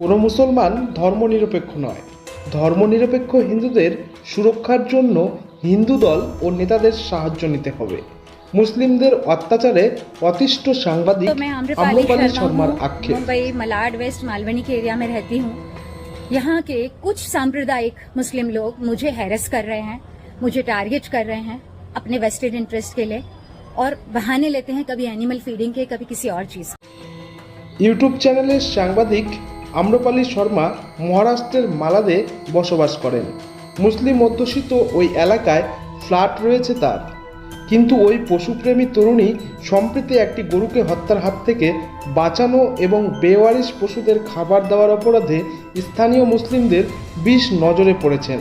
কোনো মুসলমান ধর্মনিরপেক্ষ নয় ধর্মনিরপেক্ষ হিন্দুদের সুরক্ষার জন্য হিন্দু দল ও নেতাদের সাহায্য নিতে হবে মুসলিমদের অত্যাচারে অতিষ্ঠ সাংবাদিক तो मैं आम्रपाली আম্রপালি शर्मा শর্মার हूँ আক্ষেপ मुंबई मलाड वेस्ट मालवनी के एरिया में रहती हूँ यहाँ के कुछ सांप्रदायिक मुस्लिम लोग मुझे हैरस कर रहे हैं मुझे टारगेट कर रहे हैं अपने वेस्टेड इंटरेस्ट के लिए और बहाने लेते हैं कभी एनिमल फीडिंग के कभी किसी और चीज के। ইউটিউব চ্যানেলের সাংবাদিক আম্রপালি শর্মা মহারাষ্ট্রের মালাদে বসবাস করেন। মুসলিম অধ্যুষিত ওই এলাকায় ফ্ল্যাট রয়েছে তার। কিন্তু ওই পশুপ্রেমী তরুণী সম্প্রতি একটি গরুকে হত্যার হাত থেকে বাঁচানো এবং বেওয়ারিশ পশুদের খাবার দেওয়ার অপরাধে স্থানীয় মুসলিমদের বিষ নজরে পড়েছেন।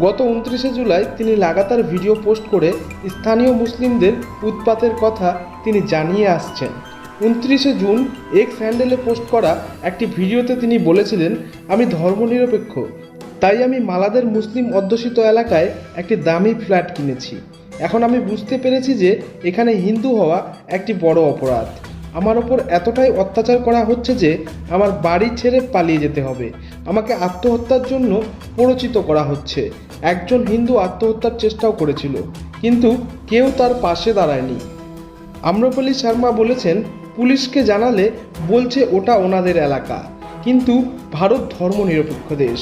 গত উনত্রিশে জুলাই তিনি লাগাতার ভিডিও পোস্ট করে স্থানীয় মুসলিমদের উৎপাতের কথা তিনি জানিয়ে আসছেন। উনত্রিশে জুন এক্স হ্যান্ডেলে পোস্ট করা একটি ভিডিওতে তিনি বলেছিলেন, আমি ধর্মনিরপেক্ষ। তাই আমি মালাদের মুসলিম অধ্যুষিত এলাকায় একটি দামি ফ্ল্যাট কিনেছি। এখন আমি বুঝতে পেরেছি যে এখানে হিন্দু হওয়া একটি বড় অপরাধ। আমার ওপর এতটাই অত্যাচার করা হচ্ছে যে আমার বাড়ি ছেড়ে পালিয়ে যেতে হবে। আমাকে আত্মহত্যার জন্য প্ররোচিত করা হচ্ছে। একজন হিন্দু আত্মহত্যার চেষ্টাও করেছিল, কিন্তু কেউ তার পাশে দাঁড়ায়নি। আম্রপলি শর্মা বলেছেন পুলিশকে জানালে বলছে ওটা ওনাদের এলাকা। কিন্তু ভারত ধর্মনিরপেক্ষ দেশ,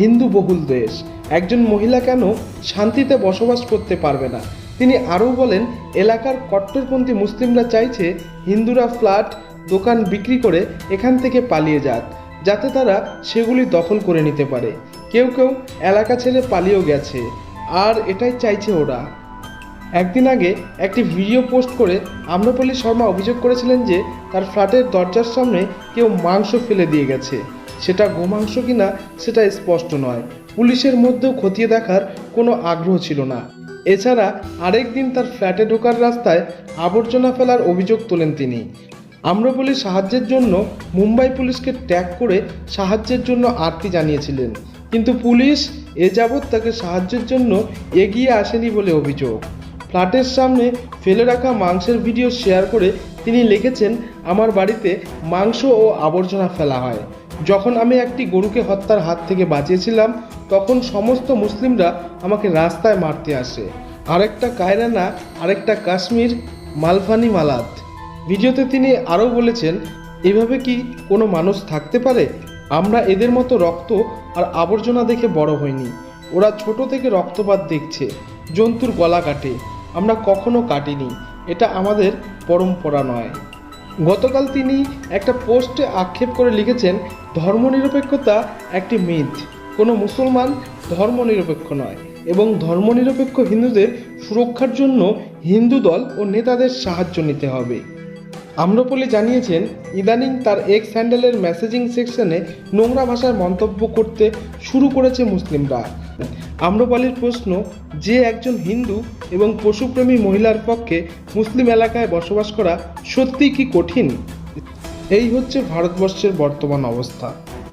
হিন্দু বহুল দেশ, একজন মহিলা কেন শান্তিতে বসবাস করতে পারবে না? তিনি আরও বলেন, এলাকার কট্টরপন্থী মুসলিমরা চাইছে হিন্দুরা ফ্ল্যাট, দোকান বিক্রি করে এখান থেকে পালিয়ে যাক, যাতে তারা সেগুলি দখল করে নিতে পারে। কেউ কেউ এলাকা ছেড়ে পালিয়েও গেছে, আর এটাই চাইছে ওরা। একদিন আগে একটি ভিডিও পোস্ট করে আম্রপল্লী শর্মা অভিযোগ করেছিলেন যে তার ফ্ল্যাটের দরজার সামনে কেউ মাংস ফেলে দিয়ে গেছে। সেটা গোমাংস কিনা সেটা স্পষ্ট নয়। পুলিশের মধ্যেও খতিয়ে দেখার কোনো আগ্রহ ছিল না। এছাড়া আরেক দিন তার ফ্ল্যাটে ঢোকার রাস্তায় আবর্জনা ফেলার অভিযোগ তোলেন তিনি। আম্রপল্লী সাহায্যের জন্য মুম্বাই পুলিশকে ট্যাগ করে সাহায্যের জন্য আরতি জানিয়েছিলেন। কিন্তু পুলিশ এ যাবৎ তাকে সাহায্যের জন্য এগিয়ে আসেনি বলে অভিযোগ। ফ্ল্যাটের সামনে ফেলে রাখা মাংসের ভিডিও শেয়ার করে তিনি লিখেছেন, আমার বাড়িতে মাংস ও আবর্জনা ফেলা হয়। যখন আমি একটি গরুকে হত্যার হাত থেকে বাঁচিয়েছিলাম, তখন সমস্ত মুসলিমরা আমাকে রাস্তায় মারতে আসে। আরেকটা কায়রানা, আরেকটা কাশ্মীর, মালফানি মালাত। ভিডিওতে তিনি আরও বলেছেন, এভাবে কি কোনো মানুষ থাকতে পারে? আমরা এদের মতো রক্ত আর আবর্জনা দেখে বড় হইনি। ওরা ছোট থেকে রক্তপাত দেখছে, জন্তুর গলা কাটে। আমরা কখনো কাটিনি। এটা আমাদের পরম্পরা নয়। গতকাল তিনি একটা পোস্টে আক্ষেপ করে লিখেছেন, ধর্মনিরপেক্ষতা একটি মিথ। কোনো মুসলমান ধর্মনিরপেক্ষ নয় এবং ধর্মনিরপেক্ষ হিন্দুদের সুরক্ষার জন্য হিন্দু দল ও নেতাদের সাহায্য নিতে হবে। আম্রপলি জানিয়েছেন, ইদানিং তার এক্স হ্যান্ডেলের মেসেজিং সেকশনে নোংরা ভাষায় মন্তব্য করতে শুরু করেছে মুসলিমরা। আম্রপালির প্রশ্ন, যে একজন হিন্দু এবং পশুপ্রেমী মহিলার পক্ষে মুসলিম এলাকায় বসবাস করা সত্যিই কি কঠিন? এই হচ্ছে ভারতবর্ষের বর্তমান অবস্থা।